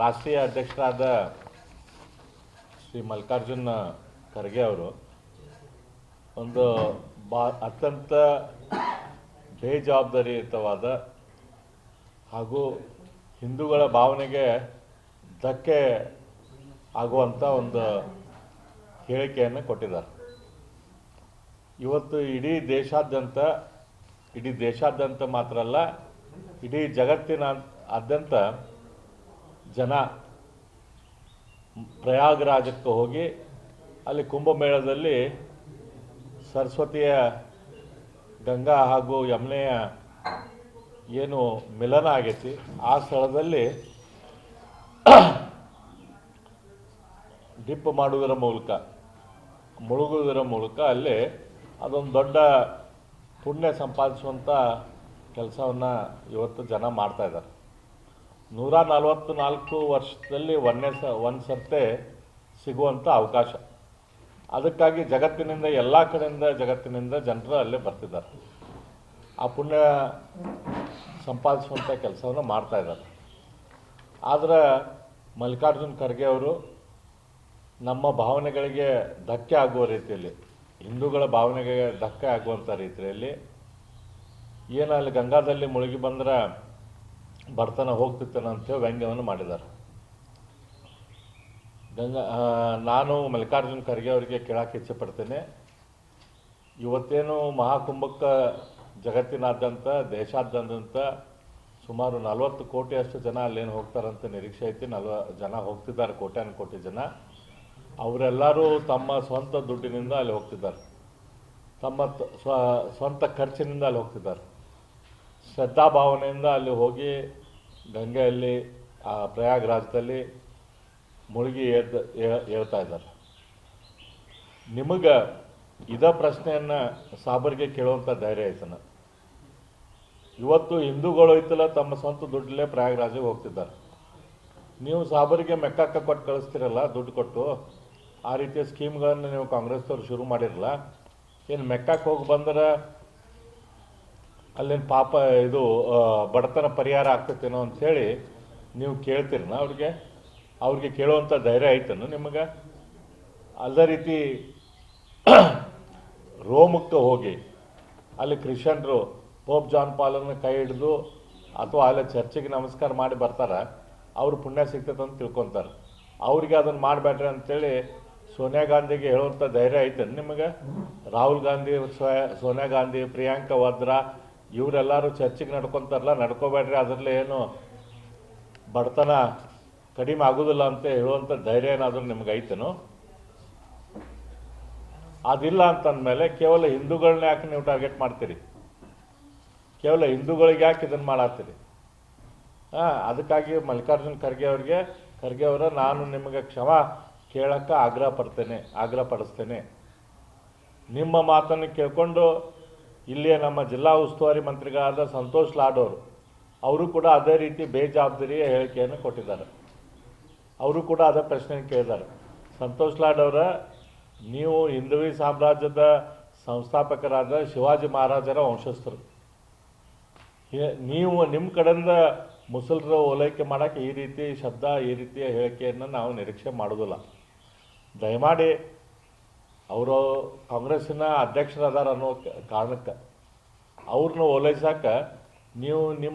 ರಾಷ್ಟ್ರೀಯ ಅಧ್ಯಕ್ಷರಾದ ಶ್ರೀ ಮಲ್ಲಿಕಾರ್ಜುನ್ ಖರ್ಗೆ ಅವರು ಒಂದು ಬಾ ಅತ್ಯಂತ ಬೇಜವಾಬ್ದಾರಿಯುತವಾದ ಹಾಗೂ ಹಿಂದೂಗಳ ಭಾವನೆಗೆ ಧಕ್ಕೆ ಆಗುವಂಥ ಒಂದು ಹೇಳಿಕೆಯನ್ನು ಕೊಟ್ಟಿದ್ದಾರೆ. ಇವತ್ತು ಇಡೀ ದೇಶಾದ್ಯಂತ ಇಡೀ ದೇಶಾದ್ಯಂತ ಮಾತ್ರ ಅಲ್ಲ, ಇಡೀ ಜಗತ್ತಿನ ಆದ್ಯಂತ ಜನ ಪ್ರಯಾಗರಾಜಕ್ಕೆ ಹೋಗಿ ಅಲ್ಲಿ ಕುಂಭಮೇಳದಲ್ಲಿ ಸರಸ್ವತಿಯ ಗಂಗಾ ಹಾಗೂ ಯಮುನೆಯ ಏನು ಮಿಲನ ಆಗೈತಿ, ಆ ಸ್ಥಳದಲ್ಲಿ ಡಿಪ್ ಮಾಡುವುದರ ಮೂಲಕ, ಮುಳುಗುವುದರ ಮೂಲಕ ಅಲ್ಲಿ ಅದೊಂದು ದೊಡ್ಡ ಪುಣ್ಯ ಸಂಪಾದಿಸುವಂಥ ಕೆಲಸವನ್ನು ಇವತ್ತು ಜನ ಮಾಡ್ತಾ ಇದ್ದಾರೆ. ನೂರ ನಲವತ್ತು ನಾಲ್ಕು ವರ್ಷದಲ್ಲಿ ಒಂದೇ ಸ, ಒಂದು ಸರ್ತೆ ಸಿಗುವಂಥ ಅವಕಾಶ. ಅದಕ್ಕಾಗಿ ಜಗತ್ತಿನಿಂದ, ಎಲ್ಲ ಕಡೆಯಿಂದ ಜಗತ್ತಿನಿಂದ ಜನರು ಅಲ್ಲೇ ಬರ್ತಿದ್ದಾರೆ. ಆ ಪುಣ್ಯ ಸಂಪಾದಿಸುವಂಥ ಕೆಲಸವನ್ನು ಮಾಡ್ತಾ ಇದ್ದಾರೆ. ಆದರೆ ಮಲ್ಲಿಕಾರ್ಜುನ್ ಖರ್ಗೆ ಅವರು ನಮ್ಮ ಭಾವನೆಗಳಿಗೆ ಧಕ್ಕೆ ಆಗುವ ರೀತಿಯಲ್ಲಿ, ಹಿಂದೂಗಳ ಭಾವನೆಗೆ ಧಕ್ಕೆ ಆಗುವಂಥ ರೀತಿಯಲ್ಲಿ, ಏನು ಅಲ್ಲಿ ಗಂಗಾದಲ್ಲಿ ಮುಳುಗಿ ಬಂದ್ರೆ ಬಡತನ ಅಂತ ಅಂತೇಳಿ ವ್ಯಂಗ್ಯವನ್ನು ಮಾಡಿದ್ದಾರೆ. ಗಂಗಾ ನಾನು ಮಲ್ಲಿಕಾರ್ಜುನ್ ಖರ್ಗೆ ಅವರಿಗೆ ಕೇಳಕ್ಕೆ ಇಚ್ಛೆಪಡ್ತೇನೆ ಇವತ್ತೇನು ಮಹಾಕುಂಭಕ್ಕೆ ಜಗತ್ತಿನಾದ್ಯಂತ, ದೇಶಾದ್ಯಂತ ಸುಮಾರು ನಲವತ್ತು ಕೋಟಿಯಷ್ಟು ಜನ ಅಲ್ಲೇನು ಹೋಗ್ತಾರಂತ ನಿರೀಕ್ಷೆ ಐತಿ. ನಲ್ವ ಜನ ಹೋಗ್ತಿದ್ದಾರೆ, ಕೋಟ್ಯಾನು ಕೋಟಿ ಜನ. ಅವರೆಲ್ಲರೂ ತಮ್ಮ ಸ್ವಂತ ದುಡ್ಡಿನಿಂದ ಅಲ್ಲಿ ಹೋಗ್ತಿದ್ದಾರೆ. ತಮ್ಮ ಸ್ವಂತ ಖರ್ಚಿನಿಂದ ಅಲ್ಲಿ ಹೋಗ್ತಿದ್ದಾರೆ. ಶ್ರದ್ಧಾ ಭಾವನೆಯಿಂದ ಅಲ್ಲಿ ಹೋಗಿ ಗಂಗೆಯಲ್ಲಿ, ಆ ಪ್ರಯಾಗ್ರಾಜದಲ್ಲಿ ಮುಳುಗಿ ಎದ್ದು ಏ- ಹೇಳ್ತಾ ಇದ್ದಾರೆ. ನಿಮಗೆ ಇದ ಪ್ರಶ್ನೆಯನ್ನು ಸಾಬರಿಗೆ ಕೇಳುವಂಥ ಧೈರ್ಯ ಐತನ ಇವತ್ತು ಹಿಂದೂಗಳು ಐತಲ್ಲ, ತಮ್ಮ ಸ್ವಂತ ದುಡ್ಡಲ್ಲೇ ಪ್ರಯಾಗ್ರಾಜಿಗೆ ಹೋಗ್ತಿದ್ದಾರೆ. ನೀವು ಸಾಬರಿಗೆ ಮೆಕ್ಕಕ್ಕ ಕೊಟ್ಟು ಕಳಿಸ್ತಿರಲ್ಲ, ದುಡ್ಡು ಕೊಟ್ಟು, ಆ ರೀತಿಯ ಸ್ಕೀಮ್ಗಳನ್ನು ನೀವು ಕಾಂಗ್ರೆಸ್ದವ್ರು ಶುರು ಮಾಡಿರಲ್ಲ ಏನು ಮೆಕ್ಕಕ್ಕೆ ಹೋಗಿ ಬಂದ್ರೆ ಅಲ್ಲಿನ ಪಾಪ ಇದು ಬಡತನ ಪರಿಹಾರ ಆಗ್ತೈತೇನೋ ಅಂಥೇಳಿ ನೀವು ಕೇಳ್ತೀರನ ಅವ್ರಿಗೆ? ಅವ್ರಿಗೆ ಕೇಳುವಂಥ ಧೈರ್ಯ ಐತೇನು ನಿಮಗೆ? ಅದೇ ರೀತಿ ರೋಮಕ್ಕೆ ಹೋಗಿ ಅಲ್ಲಿ ಕ್ರಿಶ್ಚಿಯನ್ರು ಪೋಪ್ ಜಾನ್ ಪಾಲನ್ನ ಕೈ ಹಿಡಿದು ಅಥವಾ ಅಲ್ಲಿ ಚರ್ಚಿಗೆ ನಮಸ್ಕಾರ ಮಾಡಿ ಬರ್ತಾರೆ, ಅವರು ಪುಣ್ಯ ಸಿಗ್ತೈತೆ ಅಂತ ತಿಳ್ಕೊತಾರೆ. ಅವ್ರಿಗೆ ಅದನ್ನು ಮಾಡಬೇಡ್ರಿ ಅಂತೇಳಿ ಸೋನಿಯಾ ಗಾಂಧಿಗೆ ಹೇಳುವಂಥ ಧೈರ್ಯ ಐತೆ ನಿಮಗೆ? ರಾಹುಲ್ ಗಾಂಧಿ ಸೋನಿಯಾ ಗಾಂಧಿ, ಪ್ರಿಯಾಂಕಾ ವಾದ್ರಾ ಇವರೆಲ್ಲರೂ ಚರ್ಚಿಗೆ ನಡ್ಕೊತಾರಲ್ಲ, ನಡ್ಕೋಬೇಡ್ರಿ, ಅದರಲ್ಲಿ ಏನು ಬಡತನ ಕಡಿಮೆ ಆಗೋದಿಲ್ಲ ಅಂತ ಹೇಳುವಂಥ ಧೈರ್ಯ ಏನಾದರೂ ನಿಮ್ಗೆ ಐತೇನು ಅದಿಲ್ಲ ಅಂತಂದಮೇಲೆ ಕೇವಲ ಹಿಂದೂಗಳನ್ನ ಯಾಕೆ ನೀವು ಟಾರ್ಗೆಟ್ ಮಾಡ್ತೀರಿ? ಕೇವಲ ಹಿಂದೂಗಳಿಗೆ ಯಾಕೆ ಇದನ್ನು ಮಾಡತ್ತೀರಿ? ಹಾಂ, ಅದಕ್ಕಾಗಿ ಮಲ್ಲಿಕಾರ್ಜುನ್ ಖರ್ಗೆ ಅವ್ರಿಗೆ, ಖರ್ಗೆ ಅವರ ನಾನು ನಿಮಗೆ ಕ್ಷಮ ಕೇಳಕ್ಕೆ ಆಗ್ರಹ ಪಡ್ತೇನೆ, ಆಗ್ರಹ ಪಡಿಸ್ತೇನೆ. ನಿಮ್ಮ ಮಾತನ್ನು ಕೇಳ್ಕೊಂಡು ಇಲ್ಲಿಯ ನಮ್ಮ ಜಿಲ್ಲಾ ಉಸ್ತುವಾರಿ ಮಂತ್ರಿಗಳಾದ ಸಂತೋಷ್ ಲಾಡೋರು, ಅವರು ಕೂಡ ಅದೇ ರೀತಿ ಬೇಜವಾಬ್ದಾರಿಯ ಹೇಳಿಕೆಯನ್ನು ಕೊಟ್ಟಿದ್ದಾರೆ. ಅವರು ಕೂಡ ಅದೇ ಪ್ರಶ್ನೆ ಕೇಳಿದ್ದಾರೆ. ಸಂತೋಷ್ ಲಾಡ್ ಅವರ ನೀವು ಹಿಂದವಿ ಸಾಮ್ರಾಜ್ಯದ ಸಂಸ್ಥಾಪಕರಾದ ಶಿವಾಜಿ ಮಹಾರಾಜರ ವಂಶಸ್ಥರು. ನೀವು ನಿಮ್ಮ ಕಡೆಯಿಂದ ಮುಸಲ್ರ ಓಲೈಕೆ ಮಾಡೋಕ್ಕೆ ಈ ರೀತಿ ಶಬ್ದ, ಈ ರೀತಿಯ ಹೇಳಿಕೆಯನ್ನು ನಾವು ನಿರೀಕ್ಷೆ ಮಾಡೋದಿಲ್ಲ ದಯಮಾಡಿ ಅವರು ಕಾಂಗ್ರೆಸ್ಸಿನ ಅಧ್ಯಕ್ಷರದಾರ ಅನ್ನೋ ಕಾರಣಕ್ಕೆ ಅವ್ರನ್ನ ಓಲೈಸಕ್ಕೆ ನೀವು ನಿಮ್ಮ